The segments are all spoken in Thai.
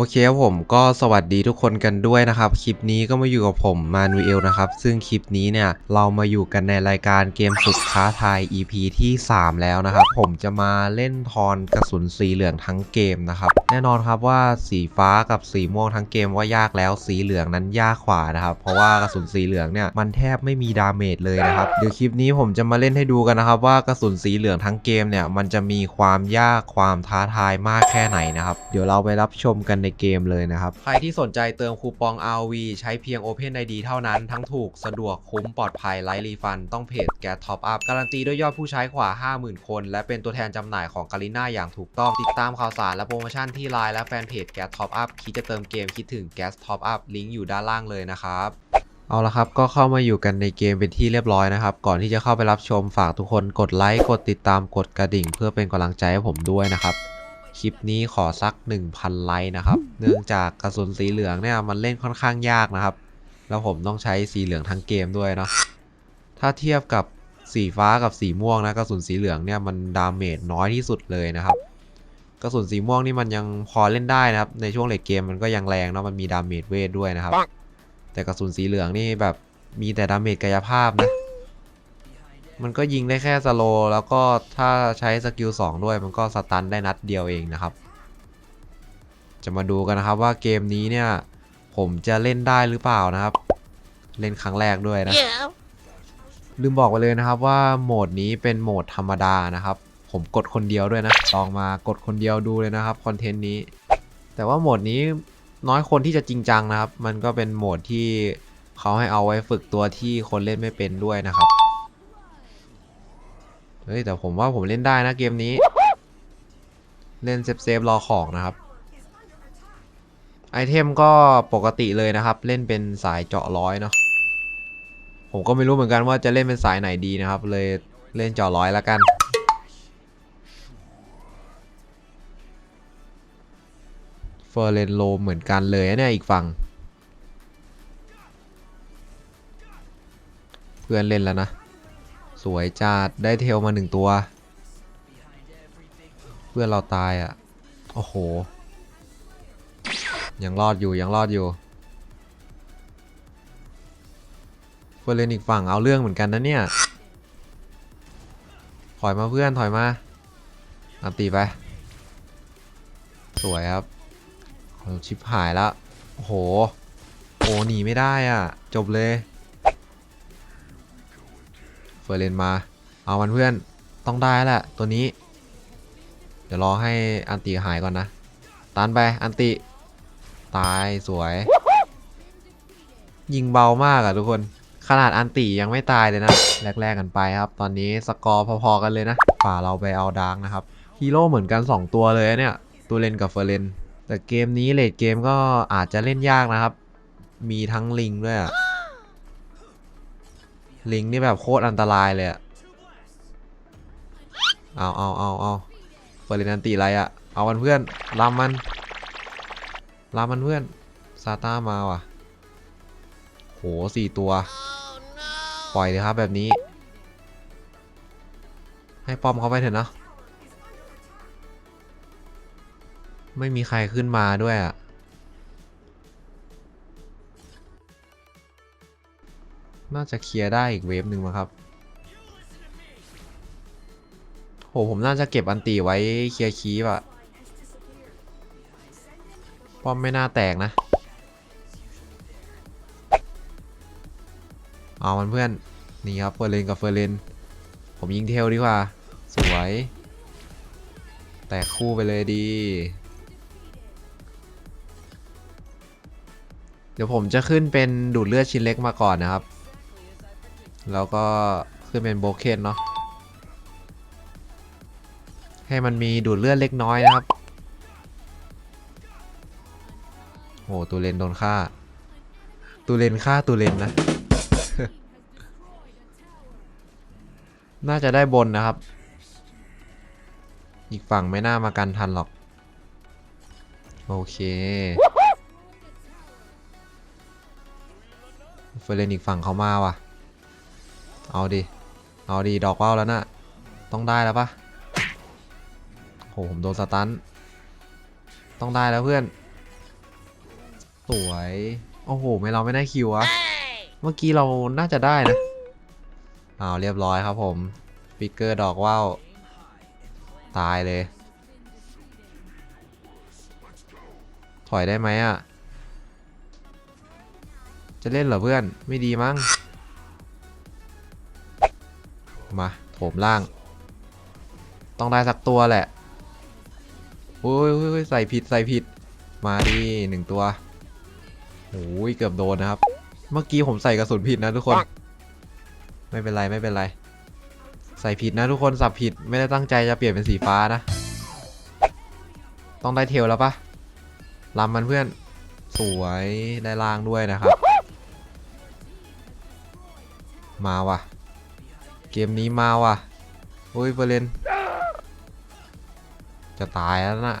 โอเคครับผมก็สวัสดีทุกคนกันด้วยนะครับ คลิปนี้ก็มาอยู่กับผมมานูเอลนะครับ ซึ่งคลิปนี้เนี่ยเรามาอยู่กันในรายการเกมสุดท้าทาย EP ที่ 3 แล้วนะครับ ผมจะมาเล่นทอนกระสุนสีเหลืองทั้งเกมนะครับ แน่นอนครับว่าสีฟ้ากับสีม่วงทั้งเกมว่ายากแล้วสีเหลืองนั้นยากกว่านะครับ เพราะว่ากระสุนสีเหลืองเนี่ยมันแทบไม่มีดาเมจเลยนะครับเดี๋ยวคลิปนี้ผมจะมาเล่นให้ดูกันนะครับ ว่ากระสุนสีเหลืองทั้งเกมเนี่ยมันจะมีความยากความท้าทายมากแค่ไหนนะครับ เดี๋ยวเราไปรับชมกันในเกมเลยนะครับ ใครที่สนใจเติมคูปอง RV ใช้เพียง Open ID เท่านั้นทั้งถูกสะดวกคุ้มปลอดภัยไร้รีฟัน ต้องเพจแกท็อปอัพการันตีด้วยยอดผู้ใช้กว่า 50,000 คน และเป็นตัวแทนจำหน่ายของกาลิน่าอย่างถูกต้องติดตามข่าวสารและโปรโมชั่นที่ไลน์และแฟนเพจแกท็อปอัพคิดจะเติมเกมคิดถึงแกสท็อปอัพลิงก์อยู่ด้านล่างเลยนะครับเอาละครับ ก็เข้ามาอยู่กันในเกมเป็นที่เรียบร้อยนะครับ ก่อนที่จะเข้าไปรับชมฝากทุกคนกดไลค์ กดติดตาม กดกระดิ่ง เพื่อเป็นกำลังใจให้ผมด้วยนะครับ คลิปนี้ขอสัก 1,000 ไลค์นะครับ เนื่องจากกระสุนสีเหลืองเนี่ยมันเล่นค่อนข้างยากนะครับ แล้วผมต้องใช้สีเหลืองทั้งเกมด้วยเนาะ ถ้าเทียบกับสีฟ้ากับสีม่วงนะกระสุนสีเหลืองเนี่ยมันดาเมจน้อยที่สุดเลยนะครับ กระสุนสีม่วงนี่มันยังพอเล่นได้นะครับ ในช่วงเลดเกมมันก็ยังแรงเนาะมันมีดาเมจเวทด้วยนะครับ แต่กระสุนสีเหลืองนี่แบบมีแต่ดาเมจกายภาพนะ มันก็ยิงได้แค่สโลว์แล้วก็ถ้าใช้สกิล2ด้วยมันก็สตันได้นัดเดียวเองนะครับ จะมาดูกันนะครับว่าเกมนี้เนี่ย ผมจะเล่นได้หรือเปล่านะครับ เล่นครั้งแรกด้วยนะลืมบอกไปเลยนะครับว่าโหมดนี้เป็นโหมดธรรมดานะครับ ผมกดคนเดียวด้วยนะลองมากดคนเดียวดูเลยนะครับคอนเทนต์นี้ แต่ว่าโหมดนี้น้อยคนที่จะจริงจังนะครับ มันก็เป็นโหมดที่เขาให้เอาไว้ฝึกตัวที่คนเล่นไม่เป็นด้วยนะครับ เฮ้ยแต่ผมว่าผมเล่นได้นะเกมนี้ เล่นเซฟเซฟรอของนะครับ ไอเทมก็ปกติเลยนะครับ เล่นเป็นสายเจาะร้อยเนาะผมก็ไม่รู้เหมือนกันว่าจะเล่นเป็นสายไหนดีนะครับ เลยเล่นเจาะร้อยแล้วกันเฟอร์เรนโลเหมือนกันเลยเนี่ยอีกฝั่ง เพื่อนเล่นแล้วนะ สวยจัดได้เทลมาหนึ่งตัว เพื่อนเราตายอะ โอ้โห ยังรอดอยู่ยังรอดอยู่เฟอร์เรนอีกฝั่งเอาเรื่องเหมือนกันนะเนี่ย ถอยมาเพื่อนถอยมาอันตีไป สวยครับเอาชิปหายแล้วโอ้โห โอ้หนีไม่ได้อะ จบเลย อร์เรนมา เอามันเพื่อนต้องได้แหละตัวนี้ เดี๋ยวรอให้อันติหายก่อนนะตันไปอันติตายสวย ยิงเบามากอะทุกคนขนาดอันติยังไม่ตายเลยนะ แรก ๆ กันไปครับ ตอนนี้สกอร์พอๆกันเลยนะฝ่าเราไปเอาดาร์กนะครับฮีโร่เหมือนกัน 2 ตัวเลยเนี่ย ตัวเลนกับเฟอร์เรนแต่เกมนี้เลดเกมก็อาจจะเล่นยากนะครับ มีทั้งลิงด้วยอะ ลิงนี่แบบโคตรอันตรายเลยอะเอาเอาเอาเอาเฟอร์เรนอันติอะไรอะเอามันเพื่อนลำมันลำมันเพื่อนซาต้ามาว่ะ โหสี่ตัว ปล่อยเลยครับแบบนี้ ให้ป้อมเขาไปเถอะเนาะไม่มีใครขึ้นมาด้วยอะ น่าจะเคลียร์ได้อีกเวฟหนึ่งมั้งครับ โห ผมน่าจะเก็บอันตีไว้เคลียร์คีบอะป้อมไม่น่าแตกนะ เอามันเพื่อน นี่ครับเฟอร์เรนกับเฟอร์เรน ผมยิงเทลดีกว่า สวย แตกคู่ไปเลยดีเดี๋ยวผมจะขึ้นเป็นดูดเลือดชิ้นเล็กมาก่อนนะครับ แล้วก็ขึ้นเป็นโบเคนเนาะให้มันมีดูดเลือดเล็กน้อยนะครับโอ้ตูเลนโดนฆ่าตูเลนฆ่าตูเลนนะ น่าจะได้บนนะครับ อีกฝั่งไม่น่ามากันทันหรอก โอเคเฟรนอีกฝั่งเขามาว่ะ เอาดิเอาดิดอกว่าวแล้วนะ่ะ ต้องได้แล้วปะโหผมโดนสตัน ต้องได้แล้วเพื่อน สวย โอ้โห ไม่เราไม่ได้คิวอะเมื่อกี้เราน่าจะได้นะอ้าวเรียบร้อยครับผมปิกเกอร์ดอกว่าวตายเลย ถอยได้ไหมอะจะเล่นเหรอเพื่อน ไม่ดีมั้ง มาโถมล่าง ต้องได้สักตัวแหละโอ้ยโอ้ยโอ้ยใส่ผิดใส่ผิด มาดิหนึ่งตัวโอ้ยเกือบโดนนะครับ เมื่อกี้ผมใส่กระสุนผิดนะทุกคน ไม่เป็นไรไม่เป็นไร ใส่ผิดนะทุกคนสับผิดไม่ได้ตั้งใจจะเปลี่ยนเป็นสีฟ้านะ ต้องได้เทลแล้วปะลำมันเพื่อน สวยได้ล่างด้วยนะครับ มาว่ะ เกมนี้มาว่ะโอ้ยเฟอร์เรนจะตายแล้วนะ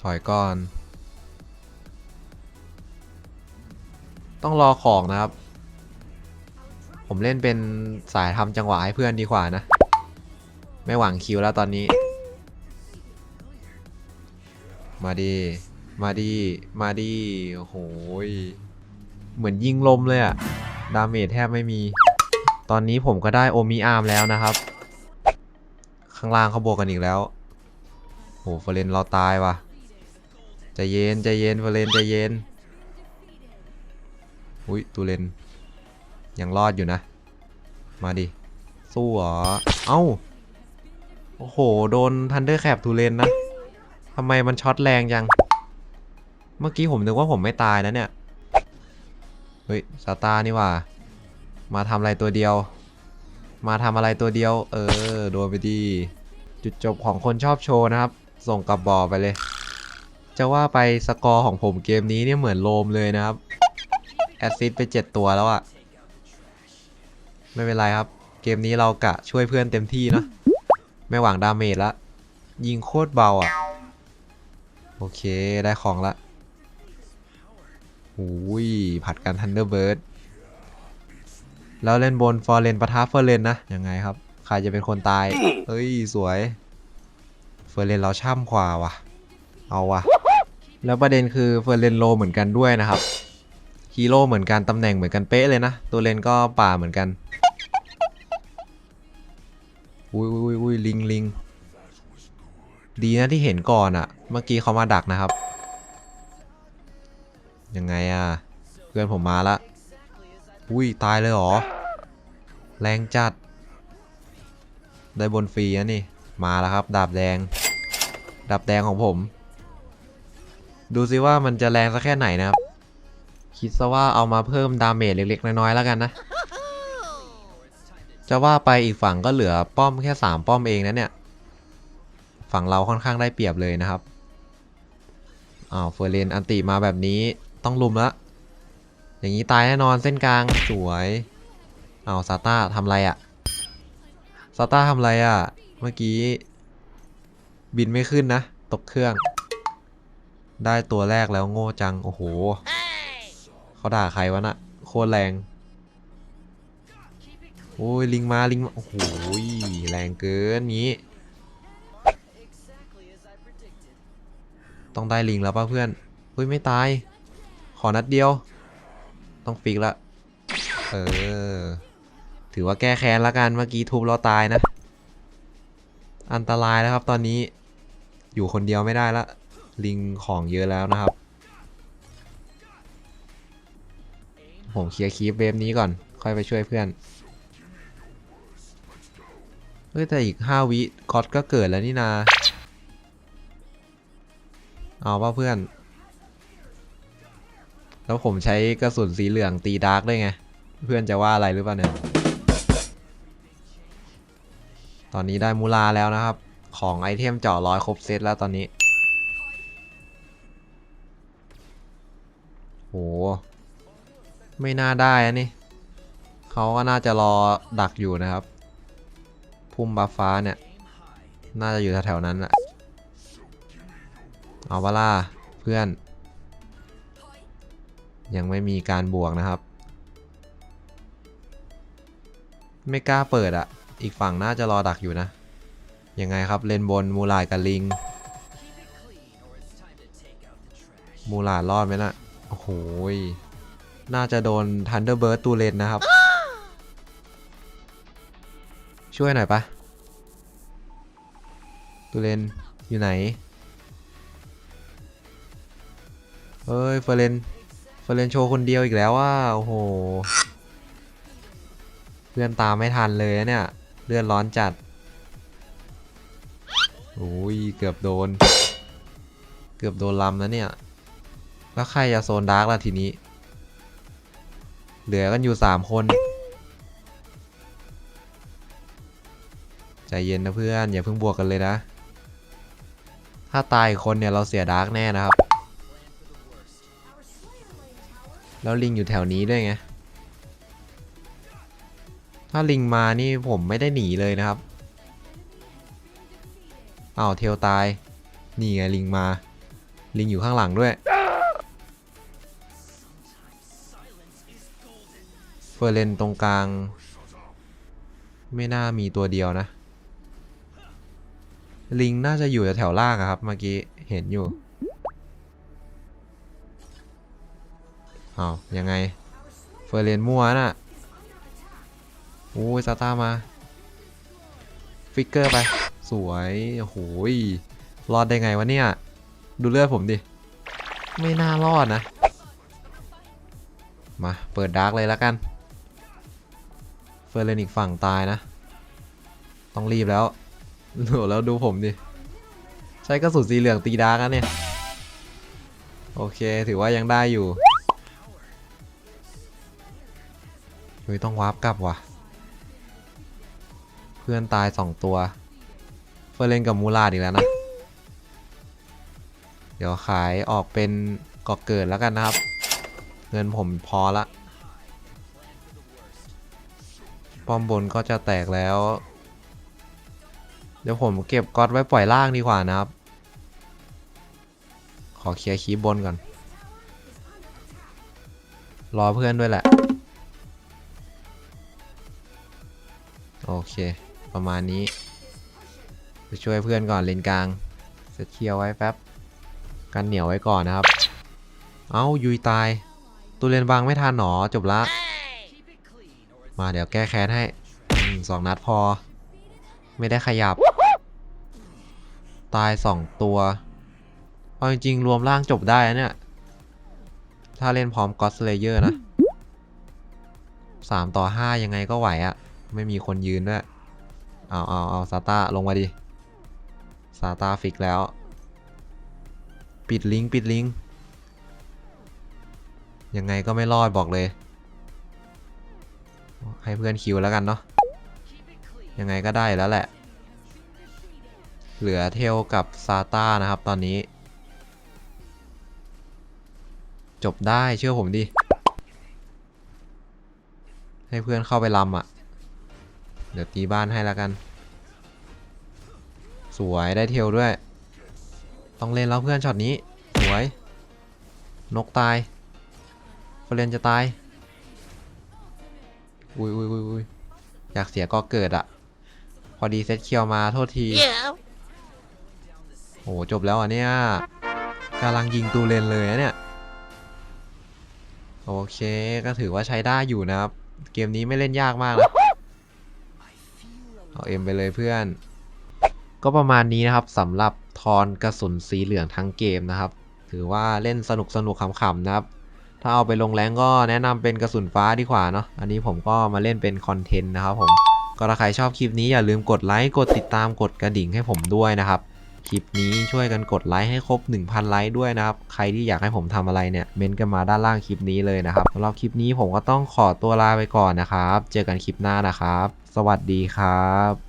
ถอยก่อน ต้องรอของนะครับ ผมเล่นเป็นสายทำจังหวะให้เพื่อนดีกว่านะ ไม่หวังคิวแล้วตอนนี้ มาดี มาดี มาดีโอ้โหยเหมือนยิงลมเลยอะ ดาเมจแทบไม่มี ตอนนี้ผมก็ได้โอมิอาร์มแล้วนะครับ ข้างล่างเขาบวกกันอีกแล้วโหเฟรนเราตายว่ะใจเย็นใจเย็นเฟรนใจเย็นอุ้ยตูเลนยังรอดอยู่นะ มาดิ สู้เหรอ เอ้า โอ้โห โดนทันเดอร์แคปทูเลนนะทำไมมันช็อตแรงจัง เมื่อกี้ผมนึกว่าผมไม่ตายนะเนี่ย เฮ้ยซาตานี่ว่า มาทำอะไรตัวเดียว มาทำอะไรตัวเดียว เออโดนไปดี จุดจบของคนชอบโชว์นะครับ ส่งกลับบอไปเลย จะว่าไปสกอร์ของผมเกมนี้เนี่ยเหมือนโลมเลยนะครับ แอดซิดไป 7 ตัวแล้วอะไม่เป็นไรครับ เกมนี้เรากะช่วยเพื่อนเต็มที่เนอะไม่หวังดาเมจละ ยิงโคตรเบาอะโอเคได้ของละ หูยผัดกันทันเดอร์เบิร์ดแล้วเล่นบนฟอร์เรนปะทะเฟอร์เรนนะ ยังไงครับ ใครจะเป็นคนตายเอ้ย สวย เฟอร์เรนเราช่ำกว่าว่ะ เอาว่ะ แล้วประเด็นคือเฟอร์เรนโลเหมือนกันด้วยนะครับ ฮีโร่เหมือนกัน ตำแหน่งเหมือนกันเป๊ะเลยนะ ตัวเลนก็ป่าเหมือนกัน อุ้ยอุ้ยอุ้ยลิงลิง ดีนะที่เห็นก่อนอะเมื่อกี้เขามาดักนะครับ ยังไงอะเพื่อนผมมาละ อุ้ย ตายเลยหรอ แรงจัด ได้บนฟรีนะนี่ มาแล้วครับ ดาบแดง ดาบแดงของผม ดูซิว่ามันจะแรงสักแค่ไหนนะครับ คิดซะว่าเอามาเพิ่มดาเมจเล็ก ๆ น้อยๆแล้วกันนะ จะว่าไปอีกฝั่งก็เหลือป้อมแค่ 3 ป้อมเองนะเนี่ย ฝั่งเราค่อนข้างได้เปรียบเลยนะครับอ้าวเฟอร์เรนอันติมาแบบนี้ ต้องลุมละอย่างนี้ตายแน่นอนเส้นกลางสวยเอ้าซาต้าทำไรอะซาต้าทำไรอะเมื่อกี้ บินไม่ขึ้นนะ ตกเครื่อง ได้ตัวแรกแล้วโง่จัง โอ้โห เขาด่าใครวะน่ะ โคตรแรง โอ้ย ลิงมา ลิงมา โอ้โห แรงเกินนี้ ต้องได้ลิงแล้วป่ะเพื่อนเฮ้ย ไม่ตาย อนัดเดียว ต้องฟิกละ เออ ถือว่าแก้แค้นละกัน เมื่อกี้ทุบเราตายนะ อันตรายแล้วครับตอนนี้ อยู่คนเดียวไม่ได้ละ ลิงของเยอะแล้วนะครับ ผมเคลียร์คีปเวฟนี้ก่อน ค่อยไปช่วยเพื่อน เฮ้ยแต่อีก 5 วิก็อตก็เกิดแล้วนี่นา เอาป่ะเพื่อน แล้วผมใช้กระสุนสีเหลืองตีดาร์กได้ไง เพื่อนจะว่าอะไรหรือเปล่าเนี่ย ตอนนี้ได้มูลาแล้วนะครับ ของไอเทมเจาะร้อยครบเซตแล้วตอนนี้โห ไม่น่าได้อะนี่ เขาก็น่าจะรอดักอยู่นะครับ พุ่มบัฟฟ้าเนี่ย น่าจะอยู่แถวๆนั้นแหละเอาเวล่าเพื่อน ยังไม่มีการบวกนะครับ ไม่กล้าเปิดอะ่ะอีกฝั่งน่าจะรอดักอยู่นะ ยังไงครับเลนบนมูลายกับลิง มูลารอดไหมน่ะ โอ้โห น่าจะโดนทันเดอร์เบิร์ดตูเลนนะครับ ช่วยหน่อยปะตูเลนอยู่ไหนเฮ้ยเฟรน เฟรนโชว์คนเดียวอีกแล้วว่าโอ้โห เพื่อนตามไม่ทันเลยเนี่ยเลือดร้อนจัดโอ้ยเกือบโดน เกือบโดนลำนะเนี่ย แล้วใครจะโซนดาร์กล่ะทีนี้ เหลือกันอยู่3คน ใจเย็นนะเพื่อน อย่าเพิ่งบวกกันเลยนะ ถ้าตายอีกคนเนี่ยเราเสียดาร์กแน่นะครับ แล้วลิงอยู่แถวนี้ด้วยไง ถ้าลิงมานี่ผมไม่ได้หนีเลยนะครับอ้าวเทลตาย นี่ไงลิงมา ลิงอยู่ข้างหลังด้วย เฟอร์เรนตรงกลาง ไม่น่ามีตัวเดียวนะ ลิงน่าจะอยู่แถวล่างครับ เมื่อกี้เห็นอยู่ อ้าวยังไง เฟอร์เรนมั่วน่ะโอ้ยซาต้ามา ฟิกเกอร์ไป สวยโอ้โหยรอดได้ไงวะเนี่ย ดูเลือดผมดิ ไม่น่ารอดนะ มา เปิดดาร์กเลยแล้วกัน เฟอร์เรนอีกฝั่งตายนะ ต้องรีบแล้วโหแล้วดูผมดิ ใช้กระสุนสีเหลืองตีดาร์กนะเนี่ย โอเค ถือว่ายังได้อยู่ เฮ้ยต้องวาร์ปกลับว่ะ เพื่อนตายสองตัว เฟอร์เรนกับมูลาดอีกแล้วนะ เดี๋ยวขายออกเป็นกอกเกิดแล้วกันนะครับ เงินผมพอละป้อมบนก็จะแตกแล้ว เดี๋ยวผมเก็บก๊อตไว้ปล่อยล่างดีกว่านะครับ ขอเคลียร์คีย์บนก่อน รอเพื่อนด้วยแหละ โอเค ประมาณนี้ไปช่วยเพื่อนก่อนเลนกลางเซตเคลียร์ไว้แป๊บกันเหนียวไว้ก่อนนะครับ เอ้ายุยตายตูเรนบางไม่ทันหนอจบละ มาเดี๋ยวแก้แค้นให้สองนัดพอ ไม่ได้ขยับ ตายสองตัวเอาจริงๆรวมร่างจบได้เนี่ย ถ้าเล่นพร้อมก็ d สเลเยอร์นะสามต่อห้ายังไงก็ไหวอะ ไม่มีคนยืนด้วย เอาเอาเอาซาตาลงมาดิซาตาฟิกแล้ว ปิดลิงก์ปิดลิงก์ยังไงก็ไม่รอดบอกเลย ให้เพื่อนคิวแล้วกันเนาะ ยังไงก็ได้แล้วแหละ เหลือเทลกับซาตานะครับตอนนี้ จบได้เชื่อผมดิ ให้เพื่อนเข้าไปลำอะ่ะ เดี๋ยวตีบ้านให้แล้วกัน สวยได้เทลด้วย ต้องเล่นแล้วเพื่อนช็อตนี้ สวย นกตายเฟรนจะตาย อุ้ยอุ้ยอุ้ยอุ้ยอยากเสียก็เกิดอะพอดีเซตเคียวมาโทษที โอ้จบแล้วอะเนี่ยกำลังยิงตูเลนเลยเนี่ย โอเคก็ถือว่าใช้ได้อยู่นะครับ เกมนี้ไม่เล่นยากมากนะ เอาเอ็มไปเลยเพื่อน ก็ประมาณนี้นะครับสำหรับทอนกระสุนสีเหลืองทั้งเกมนะครับ ถือว่าเล่นสนุกสนุกขำๆนะครับ ถ้าเอาไปลงแรงก็แนะนำเป็นกระสุนฟ้าดีกว่าเนาะอันนี้ผมก็มาเล่นเป็นคอนเทนต์นะครับผมก็ถ้าใครชอบคลิปนี้อย่าลืมกดไลค์กดติดตามกดกระดิ่งให้ผมด้วยนะครับ คลิปนี้ช่วยกันกดไลค์ให้ครบ 1,000 ไลค์ด้วยนะครับ ใครที่อยากให้ผมทำอะไรเนี่ยเม้นต์กันมาด้านล่างคลิปนี้เลยนะครับสำหรับคลิปนี้ผมก็ต้องขอตัวลาไปก่อนนะครับ เจอกันคลิปหน้านะครับ สวัสดีครับ